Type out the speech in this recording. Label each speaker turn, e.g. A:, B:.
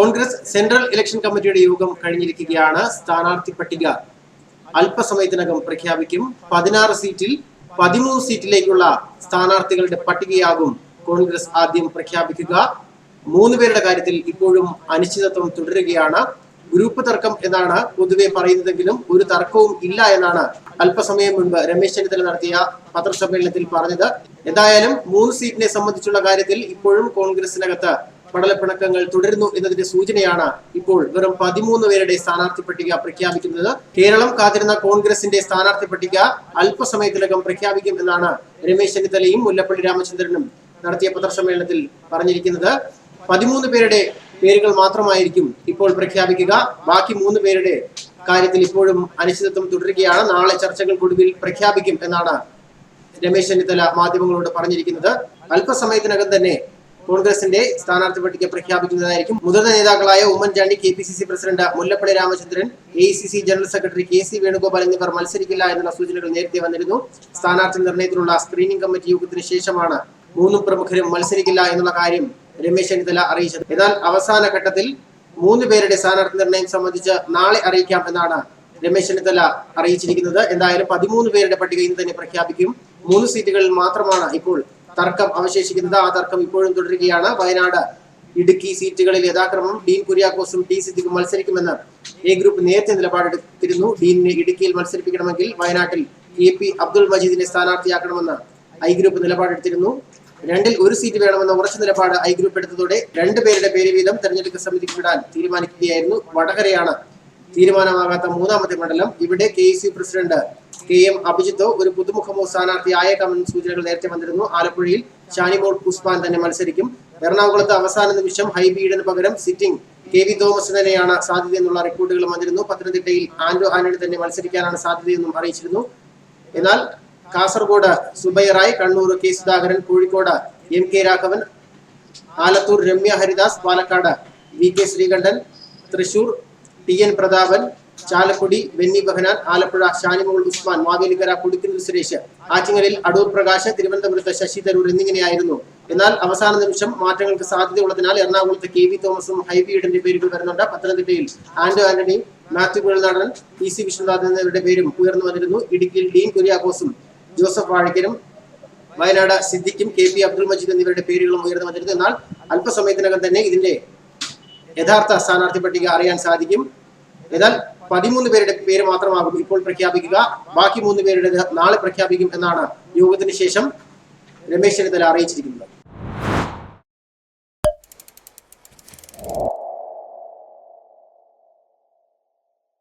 A: Congress central election കമ്മിറ്റിയുടെ യോഗം കഴിഞ്ഞിരിക്കുകയാണ് സ്ഥാനാർത്ഥി പട്ടിക അല്പസമയത്തിനകം പ്രഖ്യാപിക്കും പതിനാറ് സീറ്റിൽ പതിമൂന്ന് സീറ്റിലേക്കുള്ള സ്ഥാനാർത്ഥികളുടെ പട്ടികയാകും കോൺഗ്രസ് ആദ്യം പ്രഖ്യാപിക്കുക മൂന്ന് പേരുടെ കാര്യത്തിൽ ഇപ്പോഴും അനിശ്ചിതത്വം തുടരുകയാണ് ഗ്രൂപ്പ് തർക്കം എന്നാണ് പൊതുവെ പറയുന്നതെങ്കിലും ഒരു തർക്കവും ഇല്ല എന്നാണ് അല്പസമയം മുൻപ് രമേശ് ചെന്നിത്തല നടത്തിയ പത്രസമ്മേളനത്തിൽ പറഞ്ഞത് എന്തായാലും മൂന്ന് സീറ്റിനെ സംബന്ധിച്ചുള്ള കാര്യത്തിൽ ഇപ്പോഴും കോൺഗ്രസിനകത്ത് പടലപ്പിണക്കങ്ങൾ തുടരുന്നു എന്നതിന്റെ സൂചനയാണ് ഇപ്പോൾ വെറും പതിമൂന്ന് പേരുടെ സ്ഥാനാർത്ഥി പട്ടിക പ്രഖ്യാപിക്കുന്നത് കേരളം കാത്തിരുന്ന കോൺഗ്രസിന്റെ സ്ഥാനാർത്ഥി പട്ടിക അല്പസമയത്തിനകം പ്രഖ്യാപിക്കും എന്നാണ് രമേശ് ചെന്നിത്തലയും മുല്ലപ്പള്ളി രാമചന്ദ്രനും നടത്തിയ പത്രസമ്മേളനത്തിൽ പറഞ്ഞിരിക്കുന്നത് പതിമൂന്ന് പേരുടെ പേരുകൾ മാത്രമായിരിക്കും ഇപ്പോൾ പ്രഖ്യാപിക്കുക ബാക്കി മൂന്ന് പേരുടെ കാര്യത്തിൽ ഇപ്പോഴും അനിശ്ചിതത്വം തുടരുകയാണ് നാളെ ചർച്ചകൾക്കൊടുവിൽ പ്രഖ്യാപിക്കും എന്നാണ് രമേശ് ചെന്നിത്തല മാധ്യമങ്ങളോട് പറഞ്ഞിരിക്കുന്നത് അല്പസമയത്തിനകം തന്നെ കോൺഗ്രസിന്റെ സ്ഥാനാർത്ഥി പട്ടിക പ്രഖ്യാപിക്കുന്നതായിരിക്കും മുതിർന്ന നേതാക്കളായ Oommen Chandy K P C C president Mullappally Ramachandran A C C general secretary K C Venugopal എന്നിവർ മത്സരിക്കില്ല എന്നുള്ള സൂചനകൾ നേരത്തെ വന്നിരുന്നു സ്ഥാനാർത്ഥി നിർണയത്തിലുള്ള സ്ക്രീനിംഗ് കമ്മിറ്റി യോഗത്തിന് ശേഷമാണ് മൂന്ന് പ്രമുഖരും മത്സരിക്കില്ല എന്നുള്ള കാര്യം രമേശ് ചെന്നിത്തല അറിയിച്ചത് എന്നാൽ അവസാന ഘട്ടത്തിൽ മൂന്ന് പേരുടെ സ്ഥാനാർത്ഥി നിർണയം സംബന്ധിച്ച് നാളെ അറിയിക്കാം എന്നാണ് രമേശ് ചെന്നിത്തല അറിയിച്ചിരിക്കുന്നത് എന്തായാലും പതിമൂന്ന് പേരുടെ പട്ടിക ഇന്ന് തന്നെ പ്രഖ്യാപിക്കും മൂന്ന് സീറ്റുകളിൽ മാത്രമാണ് ഇപ്പോൾ തർക്കം അവശേഷിക്കുന്നത് ആ തർക്കം ഇപ്പോഴും തുടരുകയാണ് വയനാട് ഇടുക്കി സീറ്റുകളിൽ യഥാക്രമം ഡീൻ കുര്യാക്കോസും ഡി സിദ്ദിഖും മത്സരിക്കുമെന്ന് എ ഗ്രൂപ്പ് നേരത്തെ നിലപാടെടുത്തിരുന്നു ഡീനിനെ ഇടുക്കിയിൽ മത്സരിപ്പിക്കണമെങ്കിൽ വയനാട്ടിൽ എ പി അബ്ദുൾ മജീദിനെ സ്ഥാനാർത്ഥിയാക്കണമെന്ന് ഐ ഗ്രൂപ്പ് നിലപാടെടുത്തിരുന്നു രണ്ടിൽ ഒരു സീറ്റ് വേണമെന്ന ഉറച്ച നിലപാട് ഐ ഗ്രൂപ്പ് എടുത്തതോടെ രണ്ടുപേരുടെ പേര് വീതം തെരഞ്ഞെടുപ്പ് സമിതിക്ക് വിടാൻ തീരുമാനിക്കുകയായിരുന്നു വടകരയാണ് തീരുമാനമാകാത്ത മൂന്നാമത്തെ മണ്ഡലം ഇവിടെ കെ പ്രസിഡന്റ് കെ എം അഭിജിത്തോ ഒരു പുതുമുഖമോ ആയേക്കാമെന്ന സൂചനകൾ നേരത്തെ വന്നിരുന്നു ആലപ്പുഴയിൽ ഷാനിമോൾ പുഷ്പാൻ തന്നെ മത്സരിക്കും എറണാകുളത്ത് അവസാന നിമിഷം ഹൈബീഡിന് പകരം സിറ്റിംഗ് കെ വി തോമസ് തന്നെയാണ് സാധ്യതയെന്നുള്ള റിപ്പോർട്ടുകൾ വന്നിരുന്നു പത്തനംതിട്ടയിൽ ആൻഡോ ആനഡ് തന്നെ മത്സരിക്കാനാണ് സാധ്യതയെന്നും അറിയിച്ചിരുന്നു എന്നാൽ കാസർഗോഡ് സുബൈറായി Kannur K Sudhakaran Kozhikode M K Raghavan Alathur Ramya Haridas Palakkad V K Sreekandan Thrissur T N Prathapan Chalakudy Benny Behanan Alappuzha Shanimol Usman Mavelikkara കൊടുക്കുന്ന സുരേഷ് ആറ്റിങ്ങലിൽ അടൂർ പ്രകാശ് തിരുവനന്തപുരത്ത് ശശി തരൂർ എന്നിങ്ങനെയായിരുന്നു എന്നാൽ അവസാന നിമിഷം മാറ്റങ്ങൾക്ക് സാധ്യതയുള്ളതിനാൽ എറണാകുളത്ത് കെ വി തോമസും ഹൈബിയുടെ പേരുകൾ വരുന്നുണ്ട് പത്തനംതിട്ടയിൽ ആന്റോ ആന്റണി മാത്യു കുഴൽനാടൻ പി സി വിഷ്ണുനാഥ് എന്നിവരുടെ പേരും ഉയർന്നു വന്നിരുന്നു ഇടുക്കിയിൽ ഡീൻ കുര്യാഘോസും ജോസഫ് വാഴക്കരും വയനാട് സിദ്ദിഖും കെ പി അബ്ദുൾ മജീദ് എന്നിവരുടെ പേരുകളും ഉയർന്നു വന്നിരുന്നു എന്നാൽ അല്പസമയത്തിനകം തന്നെ ഇതിന്റെ യഥാർത്ഥ സ്ഥാനാർത്ഥി പട്ടിക അറിയാൻ സാധിക്കും എന്നാൽ പതിമൂന്ന് പേരുടെ പേര് മാത്രമാകും ഇപ്പോൾ പ്രഖ്യാപിക്കുക ബാക്കി മൂന്ന് പേരുടെ നാളെ പ്രഖ്യാപിക്കും എന്നാണ് യോഗത്തിന് ശേഷം രമേശ് ചെന്നിത്തല അറിയിച്ചിരിക്കുന്നത്